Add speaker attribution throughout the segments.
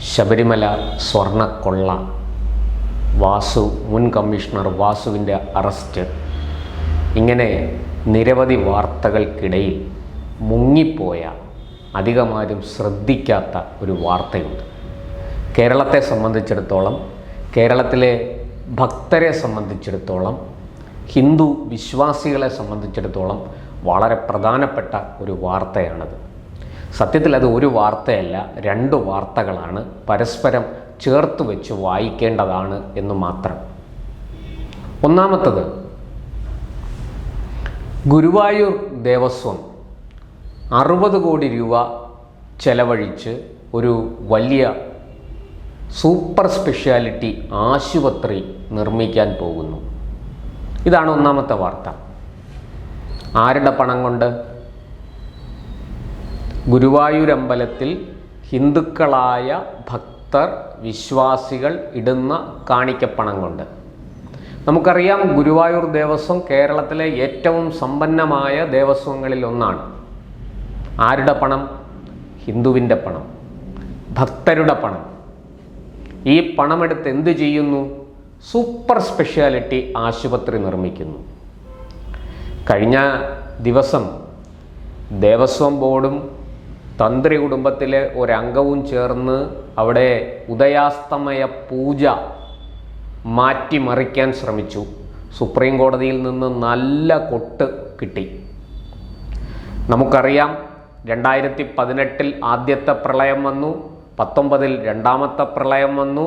Speaker 1: ശബരിമല സ്വർണക്കൊള്ള. വാസു മുൻ commissioner വാസുവിന്റെ arrest. ഇങ്ങനെ നിരവധി വാർത്തകൾക്കിടയിൽ മുങ്ങിപ്പോയ അധികമാരും ശ്രദ്ധിക്കാത്ത ഒരു വാർത്തയുണ്ട്. കേരളത്തെ സംബന്ധിച്ചിടത്തോളം കേരളത്തിലെ ഭക്തരെ സംബന്ധിച്ചിടത്തോളം ഹിന്ദു വിശ്വാസികളെ സംബന്ധിച്ചിടത്തോളം വളരെ പ്രധാനപ്പെട്ട ഒരു വാർത്തയാണത്. സത്യത്തിൽ അത് ഒരു വാർത്തയല്ല രണ്ട് വാർത്തകളാണ് പരസ്പരം ചേർത്ത് വെച്ച് വായിക്കേണ്ടതാണ് എന്ന് മാത്രം. ഒന്നാമത്തത് ഗുരുവായൂർ ദേവസ്വം അറുപത് കോടി രൂപ ചെലവഴിച്ച് ഒരു വലിയ സൂപ്പർ സ്പെഷ്യാലിറ്റി ആശുപത്രി നിർമ്മിക്കാൻ പോകുന്നു. ഇതാണ് ഒന്നാമത്തെ വാർത്ത. ആരുടെ പണം കൊണ്ട്? ഗുരുവായൂരമ്പലത്തിൽ ഹിന്ദുക്കളായ ഭക്തർ വിശ്വാസികൾ ഇടുന്ന കാണിക്കപ്പണം കൊണ്ട് നമുക്കറിയാം ഗുരുവായൂർ ദേവസ്വം കേരളത്തിലെ ഏറ്റവും സമ്പന്നമായ ദേവസ്വങ്ങളിൽ ഒന്നാണ്. ആരുടെ പണം? ഹിന്ദുവിന്റെ പണം. ഭക്തരുടെ പണം. ഈ പണമെടുത്ത് എന്ത് ചെയ്യുന്നു? സൂപ്പർ സ്പെഷ്യാലിറ്റി ആശുപത്രി നിർമ്മിക്കുന്നു. കഴിഞ്ഞ ദിവസം ദേവസ്വം ബോർഡും തന്ത്രി കുടുംബത്തിലെ ഒരംഗവും ചേർന്ന് അവിടെ ഉദയാസ്തമയ പൂജ മാറ്റിമറിക്കാൻ ശ്രമിച്ചു. സുപ്രീം കോടതിയിൽ നിന്ന് നല്ല കൊട്ട് കിട്ടി. നമുക്കറിയാം രണ്ടായിരത്തി പതിനെട്ടിൽ ആദ്യത്തെ പ്രളയം വന്നു പത്തൊമ്പതിൽ രണ്ടാമത്തെ പ്രളയം വന്നു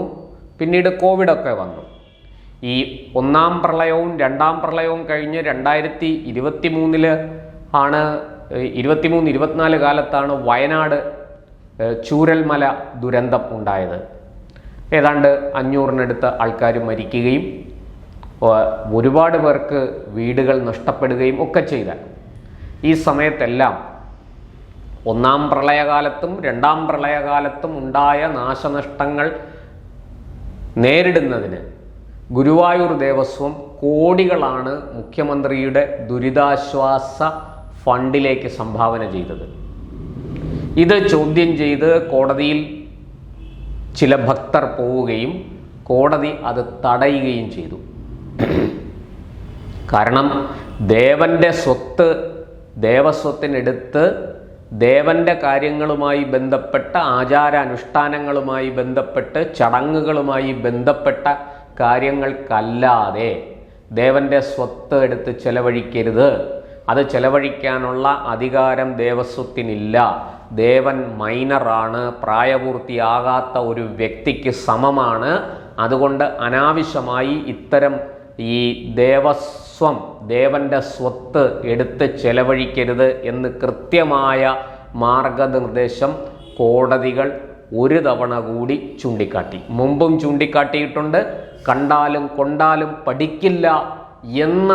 Speaker 1: പിന്നീട് കോവിഡൊക്കെ വന്നു. ഈ ഒന്നാം പ്രളയവും രണ്ടാം പ്രളയവും കഴിഞ്ഞ് രണ്ടായിരത്തി ഇരുപത്തി മൂന്നിൽ ആണ് ഇരുപത്തിമൂന്ന് ഇരുപത്തിനാല് കാലത്താണ് വയനാട് ചൂരൽമല ദുരന്തം ഉണ്ടായത്. ഏതാണ്ട് അഞ്ഞൂറിനടുത്ത് ആൾക്കാർ മരിക്കുകയും ഒരുപാട് പേർക്ക് വീടുകൾ നഷ്ടപ്പെടുകയും ഒക്കെ ചെയ്ത. ഈ സമയത്തെല്ലാം ഒന്നാം പ്രളയകാലത്തും രണ്ടാം പ്രളയകാലത്തും ഉണ്ടായ നാശനഷ്ടങ്ങൾ നേരിടുന്നതിന് ഗുരുവായൂർ ദേവസ്വം കോടികളാണ് മുഖ്യമന്ത്രിയുടെ ദുരിതാശ്വാസ ഫണ്ടിലേക്ക് സംഭാവന ചെയ്തത്. ഇത് ചോദ്യം ചെയ്ത് കോടതിയിൽ ചില ഭക്തർ പോവുകയും കോടതി അത് തടയുകയും ചെയ്തു. കാരണം ദേവന്റെ സ്വത്ത് ദേവസ്വത്തിനെടുത്ത് ദേവന്റെ കാര്യങ്ങളുമായി ബന്ധപ്പെട്ട ആചാരാനുഷ്ഠാനങ്ങളുമായി ബന്ധപ്പെട്ട് ചടങ്ങുകളുമായി ബന്ധപ്പെട്ട കാര്യങ്ങൾക്കല്ലാതെ ദേവന്റെ സ്വത്ത് എടുത്ത് ചെലവഴിക്കരുത്. അത് ചെലവഴിക്കാനുള്ള അധികാരം ദേവസ്വത്തിനില്ല. ദേവൻ മൈനറാണ് പ്രായപൂർത്തിയാകാത്ത ഒരു വ്യക്തിക്ക് സമമാണ്. അതുകൊണ്ട് അനാവശ്യമായി ഇത്തരം ഈ ദേവസ്വം ദേവന്റെ സ്വത്ത് എടുത്ത് ചെലവഴിക്കരുത് എന്ന് കൃത്യമായ മാർഗനിർദ്ദേശം കോടതികൾ ഒരു തവണ കൂടി ചൂണ്ടിക്കാട്ടി. മുമ്പും ചൂണ്ടിക്കാട്ടിയിട്ടുണ്ട്. കണ്ടാലും കൊണ്ടാലും പഠിക്കില്ല എന്ന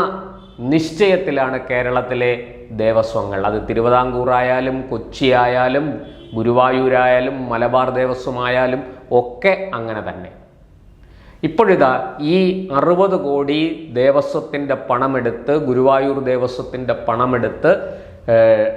Speaker 1: നിശ്ചയത്തിലാണ് കേരളത്തിലെ ദേവസ്വങ്ങൾ. അത് തിരുവിതാംകൂറായാലും കൊച്ചിയായാലും ഗുരുവായൂരായാലും മലബാർ ദേവസ്വമായാലും ഒക്കെ അങ്ങനെ തന്നെ. ഇപ്പോഴിതാ ഈ അറുപത് കോടി ദേവസ്വത്തിന്റെ പണമെടുത്ത് ഗുരുവായൂർ ദേവസ്വത്തിന്റെ പണമെടുത്ത്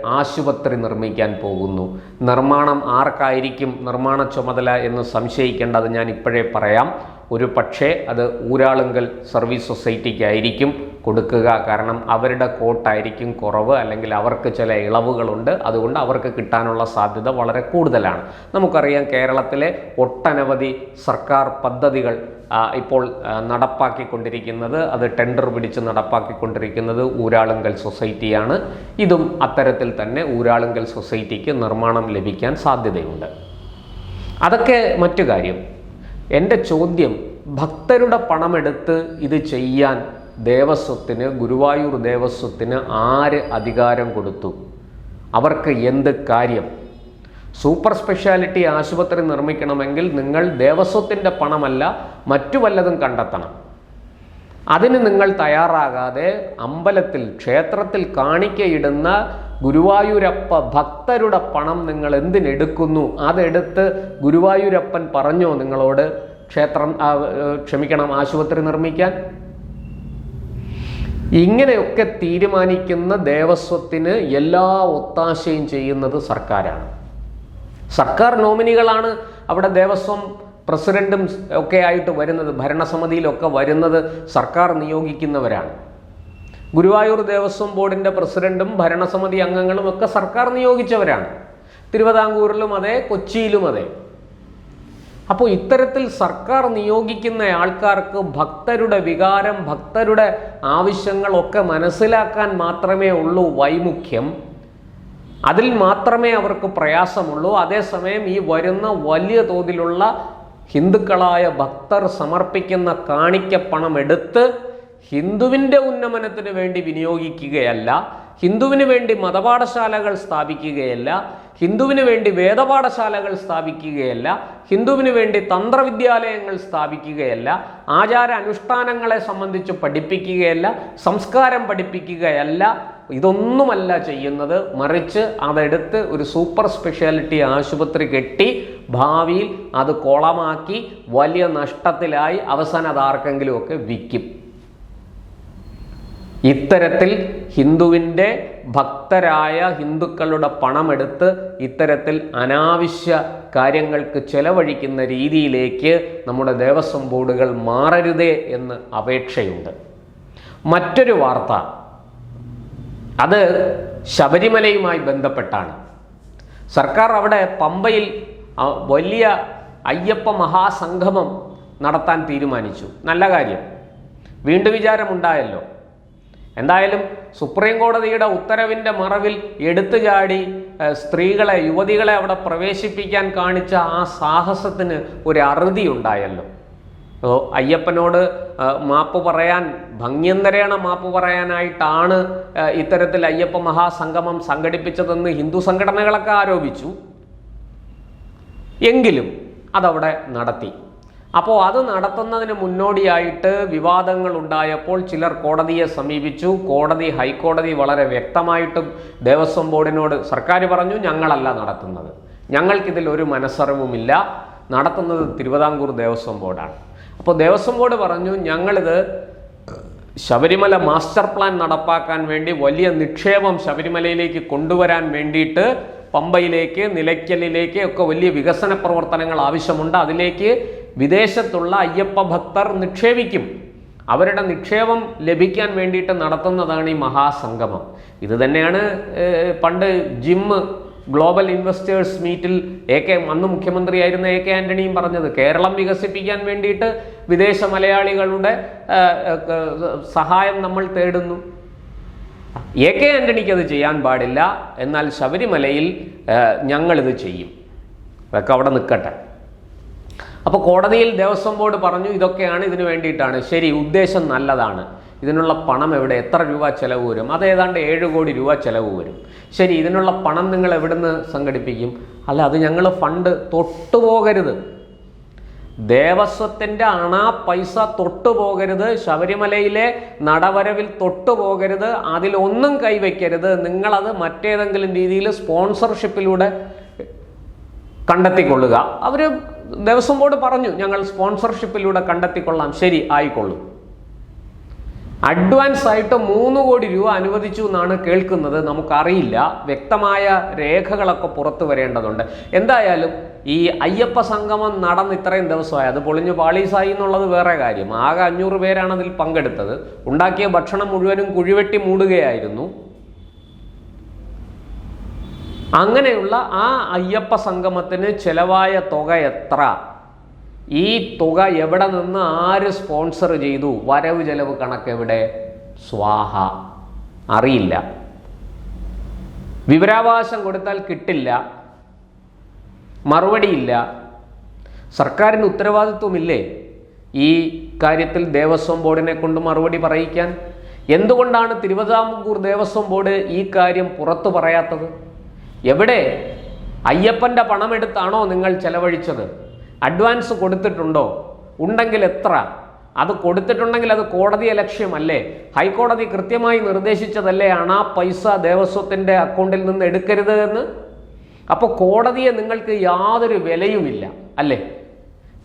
Speaker 1: ആശുപത്രി നിർമ്മിക്കാൻ പോകുന്നു. നിർമ്മാണം ആർക്കായിരിക്കും? നിർമ്മാണ ചുമതല എന്ന് സംശയിക്കേണ്ടത് ഞാൻ ഇപ്പോഴേ പറയാം. ഒരു പക്ഷേ അത് ഊരാളുങ്കൽ സർവീസ് സൊസൈറ്റിക്കായിരിക്കും കൊടുക്കുക. കാരണം അവരുടെ കോട്ടായിരിക്കും കുറവ് അല്ലെങ്കിൽ അവർക്ക് ചില ഇളവുകളുണ്ട്. അതുകൊണ്ട് അവർക്ക് കിട്ടാനുള്ള സാധ്യത വളരെ കൂടുതലാണ്. നമുക്കറിയാം കേരളത്തിലെ ഒട്ടനവധി സർക്കാർ പദ്ധതികൾ ഇപ്പോൾ നടപ്പാക്കിക്കൊണ്ടിരിക്കുന്നത്. അത് ടെൻഡർ പിടിച്ച് നടപ്പാക്കിക്കൊണ്ടിരിക്കുന്നത് ഊരാളുങ്കൽ സൊസൈറ്റിയാണ്. ഇതും അത്തരത്തിൽ തന്നെ ഊരാളുങ്കൽ സൊസൈറ്റിക്ക് നിർമ്മാണം ലഭിക്കാൻ സാധ്യതയുണ്ട്. അതൊക്കെ മറ്റു കാര്യം. എന്റെ ചോദ്യം ഭക്തരുടെ പണമെടുത്ത് ഇത് ചെയ്യാൻ ദേവസ്വത്തിന് ഗുരുവായൂർ ദേവസ്വത്തിന് ആര് അധികാരം കൊടുത്തു? അവർക്ക് എന്ത് കാര്യം? സൂപ്പർ സ്പെഷ്യാലിറ്റി ആശുപത്രി നിർമ്മിക്കണമെങ്കിൽ നിങ്ങൾ ദേവസ്വത്തിന്റെ പണമല്ല മറ്റു വല്ലതും കണ്ടെത്തണം. അതിന് നിങ്ങൾ തയ്യാറാകാതെ അമ്പലത്തിൽ ക്ഷേത്രത്തിൽ കാണിക്കയിടുന്ന ഗുരുവായൂരപ്പ ഭക്തരുടെ പണം നിങ്ങൾ എന്തിനെടുക്കുന്നു? അതെടുത്ത് ഗുരുവായൂരപ്പൻ പറഞ്ഞോ നിങ്ങളോട്? ക്ഷേത്രം ക്ഷമിക്കണം ആശുപത്രി നിർമ്മിക്കാൻ? ഇങ്ങനെയൊക്കെ തീരുമാനിക്കുന്ന ദേവസ്വത്തിന് എല്ലാ ഒത്താശയും ചെയ്യുന്നത് സർക്കാരാണ്. സർക്കാർ നോമിനികളാണ് അവിടെ ദേവസ്വം പ്രസിഡന്റും ഒക്കെ ആയിട്ട് വരുന്നത് ഭരണസമിതിയിലൊക്കെ വരുന്നത് സർക്കാർ നിയോഗിക്കുന്നവരാണ്. ഗുരുവായൂർ ദേവസ്വം ബോർഡിന്റെ പ്രസിഡന്റും ഭരണസമിതി അംഗങ്ങളും ഒക്കെ സർക്കാർ നിയോഗിച്ചവരാണ്. തിരുവിതാംകൂറിലും അതെ കൊച്ചിയിലും അതെ. അപ്പോൾ ഇത്തരത്തിൽ സർക്കാർ നിയോഗിക്കുന്ന ആൾക്കാർക്ക് ഭക്തരുടെ വികാരം ഭക്തരുടെ ആവശ്യങ്ങളൊക്കെ മനസ്സിലാക്കാൻ മാത്രമേ ഉള്ളൂ വൈമുഖ്യം. അതിൽ മാത്രമേ അവർക്ക് പ്രയാസമുള്ളൂ. അതേസമയം ഈ വരുന്ന വലിയ തോതിലുള്ള ഹിന്ദുക്കളായ ഭക്തർ സമർപ്പിക്കുന്ന കാണിക്കപ്പണം എടുത്ത് ഹിന്ദുവിന്റെ ഉന്നമനത്തിന് വേണ്ടി വിനിയോഗിക്കുകയല്ല ഹിന്ദുവിന് വേണ്ടി മതപാഠശാലകൾ സ്ഥാപിക്കുകയല്ല ഹിന്ദുവിന് വേണ്ടി വേദപാഠശാലകൾ സ്ഥാപിക്കുകയല്ല ഹിന്ദുവിന് വേണ്ടി തന്ത്രവിദ്യാലയങ്ങൾ സ്ഥാപിക്കുകയല്ല ആചാര അനുഷ്ഠാനങ്ങളെ സംബന്ധിച്ച് പഠിപ്പിക്കുകയല്ല സംസ്കാരം പഠിപ്പിക്കുകയല്ല. ഇതൊന്നുമല്ല ചെയ്യുന്നത്. മറിച്ച് അതെടുത്ത് ഒരു സൂപ്പർ സ്പെഷ്യാലിറ്റി ആശുപത്രി കെട്ടി ഭാവിയിൽ അത് കുളമാക്കി വലിയ നഷ്ടത്തിലായി അവസാനം അത് ആർക്കെങ്കിലുമൊക്കെ വിൽക്കും. ഇത്തരത്തിൽ ഹിന്ദുവിന്റെ ഭക്തരായ ഹിന്ദുക്കളുടെ പണമെടുത്ത് ഇത്തരത്തിൽ അനാവശ്യ കാര്യങ്ങൾക്ക് ചെലവഴിക്കുന്ന രീതിയിലേക്ക് നമ്മുടെ ദേവസ്വം ബോർഡുകൾ മാറരുതേ എന്ന് അപേക്ഷയുണ്ട്. മറ്റൊരു വാർത്ത. അത് ശബരിമലയുമായി ബന്ധപ്പെട്ടാണ്. സർക്കാർ അവിടെ പമ്പയിൽ വലിയ അയ്യപ്പ മഹാസംഗമം നടത്താൻ തീരുമാനിച്ചു. നല്ല കാര്യം. വീണ്ടും വിചാരമുണ്ടായല്ലോ. എന്തായാലും സുപ്രീം കോടതിയുടെ ഉത്തരവിന്റെ മറവിൽ എടുത്തു ചാടി സ്ത്രീകളെ യുവതികളെ അവിടെ പ്രവേശിപ്പിക്കാൻ കാണിച്ച ആ സാഹസത്തിന് ഒരു അറുതി ഉണ്ടായല്ലോ. അയ്യപ്പനോട് മാപ്പ് പറയാൻ ഭംഗ്യന്തരേണ മാപ്പ് പറയാനായിട്ടാണ് ഇത്തരത്തിൽ അയ്യപ്പ മഹാസംഗമം സംഘടിപ്പിച്ചതെന്ന് ഹിന്ദു സംഘടനകളൊക്കെ ആരോപിച്ചു. എങ്കിലും അതവിടെ നടത്തി. അപ്പോൾ അത് നടത്തുന്നതിന് മുന്നോടിയായിട്ട് വിവാദങ്ങൾ ഉണ്ടായപ്പോൾ ചിലർ കോടതിയെ സമീപിച്ചു. കോടതി ഹൈക്കോടതി വളരെ വ്യക്തമായിട്ടും ദേവസ്വം ബോർഡിനോട് സർക്കാർ പറഞ്ഞു ഞങ്ങളല്ല നടത്തുന്നത്. ഞങ്ങൾക്കിതിൽ ഒരു മനസ്സറിവുമില്ല. നടത്തുന്നത് തിരുവിതാംകൂർ ദേവസ്വം ബോർഡാണ്. അപ്പോൾ ദേവസ്വം ബോർഡ് പറഞ്ഞു ഞങ്ങളിത് ശബരിമല മാസ്റ്റർ പ്ലാൻ നടപ്പാക്കാൻ വേണ്ടി വലിയ നിക്ഷേപം ശബരിമലയിലേക്ക് കൊണ്ടുവരാൻ വേണ്ടിയിട്ട് പമ്പയിലേക്ക് നിലയ്ക്കലിലേക്ക് ഒക്കെ വലിയ വികസന പ്രവർത്തനങ്ങൾ ആവശ്യമുണ്ട്. അതിലേക്ക് വിദേശത്തുള്ള അയ്യപ്പ ഭക്തർ നിക്ഷേപിക്കും. അവരുടെ നിക്ഷേപം ലഭിക്കാൻ വേണ്ടിയിട്ട് നടത്തുന്നതാണ് ഈ മഹാസംഗമം. ഇത് തന്നെയാണ് പണ്ട് ജിമ്മ് ഗ്ലോബൽ ഇൻവെസ്റ്റേഴ്സ് മീറ്റിൽ എ കെ അന്ന് മുഖ്യമന്ത്രിയായിരുന്ന എ കെ ആന്റണിയും പറഞ്ഞത് കേരളം വികസിപ്പിക്കാൻ വേണ്ടിയിട്ട് വിദേശ മലയാളികളുടെ സഹായം നമ്മൾ തേടുന്നു. എ കെ ആന്റണിക്ക് അത് ചെയ്യാൻ പാടില്ല എന്നാൽ ശബരിമലയിൽ ഞങ്ങളിത് ചെയ്യും. അതൊക്കെ അവിടെ നിൽക്കട്ടെ. അപ്പോൾ കോടതിയിൽ ദേവസ്വം ബോർഡ് പറഞ്ഞു ഇതൊക്കെയാണ് ഇതിനു വേണ്ടിയിട്ടാണ്. ശരി ഉദ്ദേശം നല്ലതാണ്. ഇതിനുള്ള പണം എവിടെ? എത്ര രൂപ ചിലവ് വരും? അത് ഏതാണ്ട് ഏഴ് കോടി രൂപ ചിലവ് വരും. ശരി ഇതിനുള്ള പണം നിങ്ങൾ എവിടുന്ന് സംഘടിപ്പിക്കും? അല്ല അത് ഞങ്ങൾ ഫണ്ട് തൊട്ടുപോകരുത് ദേവസ്വത്തിന്റെ അണാ പൈസ തൊട്ടുപോകരുത് ശബരിമലയിലെ നടവരവിൽ തൊട്ടുപോകരുത് അതിലൊന്നും കൈവയ്ക്കരുത്. നിങ്ങളത് മറ്റേതെങ്കിലും രീതിയിൽ സ്പോൺസർഷിപ്പിലൂടെ കണ്ടെത്തിക്കൊള്ളുക. അവർ ദേവസ്വം ബോർഡ് പറഞ്ഞു ഞങ്ങൾ സ്പോൺസർഷിപ്പിലൂടെ കണ്ടെത്തിക്കൊള്ളാം. ശരി ആയിക്കൊള്ളും. അഡ്വാൻസ് ആയിട്ട് മൂന്ന് കോടി രൂപ അനുവദിച്ചു എന്നാണ് കേൾക്കുന്നത്. നമുക്കറിയില്ല. വ്യക്തമായ രേഖകളൊക്കെ പുറത്തു വരേണ്ടതുണ്ട്. എന്തായാലും ഈ അയ്യപ്പ സംഗമം നടന്ന് ഇത്രയും ദിവസമായി. അത് പൊളിഞ്ഞു പാളീസായി എന്നുള്ളത് വേറെ കാര്യം. ആകെ അഞ്ഞൂറ് പേരാണ് അതിൽ പങ്കെടുത്തത്. ഉണ്ടാക്കിയ ഭക്ഷണം മുഴുവനും കുഴിവെട്ടി മൂടുകയായിരുന്നു. അങ്ങനെയുള്ള ആ അയ്യപ്പ സംഗമത്തിന് ചെലവായ തുക എത്ര? ഈ തുക എവിടെ നിന്ന് ആര് സ്പോൺസർ ചെയ്തു? വരവ് ചെലവ് കണക്ക് എവിടെ? സ്വാഹ. അറിയില്ല. വിവരാവകാശം കൊടുത്താൽ കിട്ടില്ല. മറുപടിയില്ല. സർക്കാരിന് ഉത്തരവാദിത്വമില്ലേ? ഈ കാര്യത്തിൽ ദേവസ്വം ബോർഡിനെ കൊണ്ട് മറുപടി പറയിക്കാൻ? എന്തുകൊണ്ടാണ് തിരുവിതാംകൂർ ദേവസ്വം ബോർഡ് ഈ കാര്യം പുറത്തു പറയാത്തത്? എവിടെ? അയ്യപ്പന്റെ പണമെടുത്താണോ നിങ്ങൾ ചെലവഴിച്ചത്? അഡ്വാൻസ് കൊടുത്തിട്ടുണ്ടോ? ഉണ്ടെങ്കിൽ എത്ര? അത് കൊടുത്തിട്ടുണ്ടെങ്കിൽ അത് കോടതി ലക്ഷ്യമല്ലേ ഹൈക്കോടതി കൃത്യമായി നിർദ്ദേശിച്ചതല്ലേ ആ പൈസ ദേവസ്വത്തിന്റെ അക്കൗണ്ടിൽ നിന്ന് എടുക്കരുത് എന്ന്? അപ്പോൾ കോടതിയെ നിങ്ങൾക്ക് യാതൊരു വിലയുമില്ല അല്ലേ?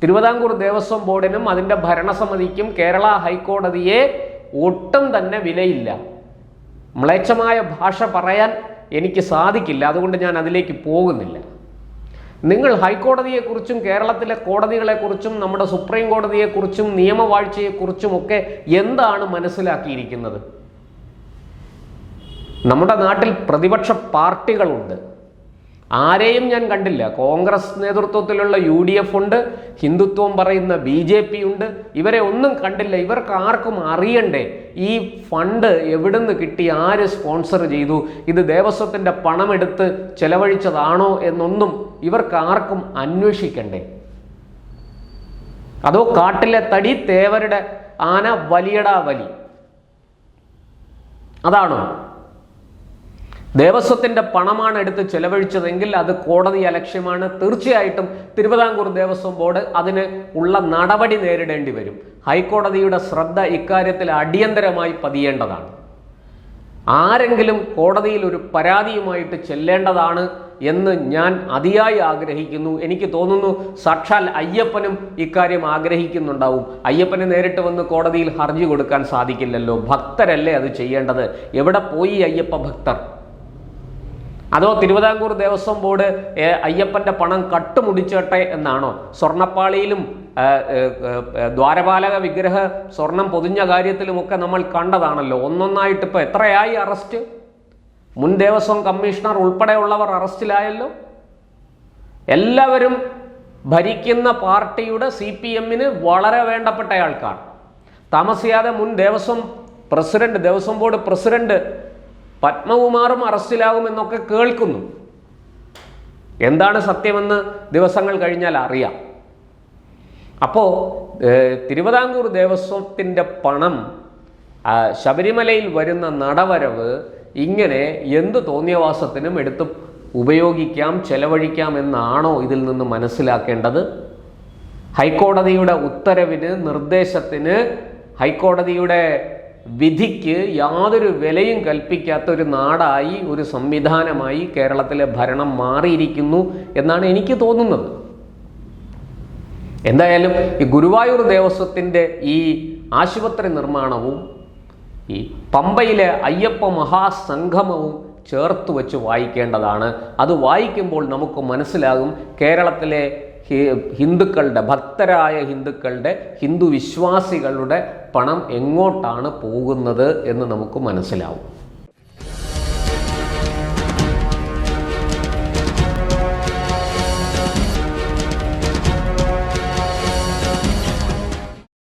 Speaker 1: തിരുവിതാംകൂർ ദേവസ്വം ബോർഡിനും അതിന്റെ ഭരണസമിതിക്കും കേരള ഹൈക്കോടതിയെ ഒട്ടും തന്നെ വിലയില്ല. മ്ലേച്ഛമായ ഭാഷ പറയാൻ എനിക്ക് സാധിക്കില്ല അതുകൊണ്ട് ഞാൻ അതിലേക്ക് പോകുന്നില്ല. നിങ്ങൾ ഹൈക്കോടതിയെക്കുറിച്ചും കേരളത്തിലെ കോടതികളെക്കുറിച്ചും നമ്മുടെ സുപ്രീം കോടതിയെക്കുറിച്ചും നിയമവാഴ്ചയെക്കുറിച്ചും ഒക്കെ എന്താണ് മനസ്സിലാക്കിയിരിക്കുന്നത്? നമ്മുടെ നാട്ടിൽ പ്രതിപക്ഷ പാർട്ടികളുണ്ട്. ആരെയും ഞാൻ കണ്ടില്ല. കോൺഗ്രസ് നേതൃത്വത്തിലുള്ള യു ഡി എഫ് ഉണ്ട് ഹിന്ദുത്വം പറയുന്ന ബി ജെ പി ഉണ്ട്. ഇവരെ ഒന്നും കണ്ടില്ല. ഇവർക്ക് ആർക്കും അറിയണ്ടേ? ഈ ഫണ്ട് എവിടുന്ന് കിട്ടി? ആര് സ്പോൺസർ ചെയ്തു? ഇത് ദേവസ്വത്തിന്റെ പണമെടുത്ത് ചെലവഴിച്ചതാണോ എന്നൊന്നും ഇവർക്ക് ആർക്കും അന്വേഷിക്കണ്ടേ? അതോ കാട്ടിലെ തടി തേവരുടെ ആന വലിയടാ വലി? അതാണോ? ദേവസ്വത്തിന്റെ പണമാണ് എടുത്ത് ചെലവഴിച്ചതെങ്കിൽ അത് കോടതി അലക്ഷ്യമാണ്. തീർച്ചയായിട്ടും തിരുവിതാംകൂർ ദേവസ്വം ബോർഡ് അതിന് ഉള്ള നടപടി നേരിടേണ്ടി വരും. ഹൈക്കോടതിയുടെ ശ്രദ്ധ ഇക്കാര്യത്തിൽ അടിയന്തരമായി പതിയേണ്ടതാണ്. ആരെങ്കിലും കോടതിയിൽ ഒരു പരാതിയുമായിട്ട് ചെല്ലേണ്ടതാണ് എന്ന് ഞാൻ അതിയായി ആഗ്രഹിക്കുന്നു. എനിക്ക് തോന്നുന്നു സാക്ഷാൽ അയ്യപ്പനും ഇക്കാര്യം ആഗ്രഹിക്കുന്നുണ്ടാവും. അയ്യപ്പനെ നേരിട്ട് വന്ന് കോടതിയിൽ ഹർജി കൊടുക്കാൻ സാധിക്കില്ലല്ലോ. ഭക്തരല്ലേ അത് ചെയ്യേണ്ടത്? എവിടെ പോയി അയ്യപ്പ ഭക്തർ? അതോ തിരുവിതാംകൂർ ദേവസ്വം ബോർഡ് അയ്യപ്പന്റെ പണം കട്ടുമുടിച്ചോട്ടെ എന്നാണോ? സ്വർണപ്പാളിയിലും ദ്വാരപാലക വിഗ്രഹ സ്വർണം പൊതിഞ്ഞ കാര്യത്തിലുമൊക്കെ നമ്മൾ കണ്ടതാണല്ലോ. ഒന്നൊന്നായിട്ട് ഇപ്പൊ എത്രയായി അറസ്റ്റ്? മുൻ ദേവസ്വം കമ്മീഷണർ ഉൾപ്പെടെയുള്ളവർ അറസ്റ്റിലായല്ലോ. എല്ലാവരും ഭരിക്കുന്ന പാർട്ടിയുടെ സി പി എമ്മിന് വളരെ വേണ്ടപ്പെട്ട ആൾക്കാർ താമസിയാതെ മുൻ Devaswom president Devaswom board president പത്മകുമാറും അറസ്റ്റിലാകുമെന്നൊക്കെ കേൾക്കുന്നു. എന്താണ് സത്യമെന്ന് ദിവസങ്ങൾ കഴിഞ്ഞാൽ അറിയാം. അപ്പോൾ തിരുവിതാംകൂർ ദേവസ്വത്തിന്റെ പണം ശബരിമലയിൽ വരുന്ന നടവരവ് ഇങ്ങനെ എന്ത് തോന്നിയവാസത്തിനും എടുത്ത് ഉപയോഗിക്കാം ചെലവഴിക്കാം എന്നാണോ ഇതിൽ നിന്ന് മനസ്സിലാക്കേണ്ടത്? ഹൈക്കോടതിയുടെ ഉത്തരവിന് നിർദ്ദേശത്തിന് ഹൈക്കോടതിയുടെ വിധിക്ക് യാതൊരു വിലയും കൽപ്പിക്കാത്ത ഒരു നാടായി ഒരു സംവിധാനമായി കേരളത്തിലെ ഭരണം മാറിയിരിക്കുന്നു എന്നാണ് എനിക്ക് തോന്നുന്നത്. എന്തായാലും ഈ ഗുരുവായൂർ ദേവസ്വത്തിന്റെ ഈ ആശുപത്രി നിർമ്മാണവും ഈ പമ്പയിലെ അയ്യപ്പ മഹാസംഗമവും ചേർത്ത് വെച്ച് വായിക്കേണ്ടതാണ്. അത് വായിക്കുമ്പോൾ നമുക്ക് മനസ്സിലാകും കേരളത്തിലെ ഹിന്ദുക്കളുടെ ഭക്തരായ ഹിന്ദുക്കളുടെ ഹിന്ദു വിശ്വാസികളുടെ പണം എങ്ങോട്ടാണ് പോകുന്നത് എന്ന് നമുക്ക് മനസ്സിലാവും.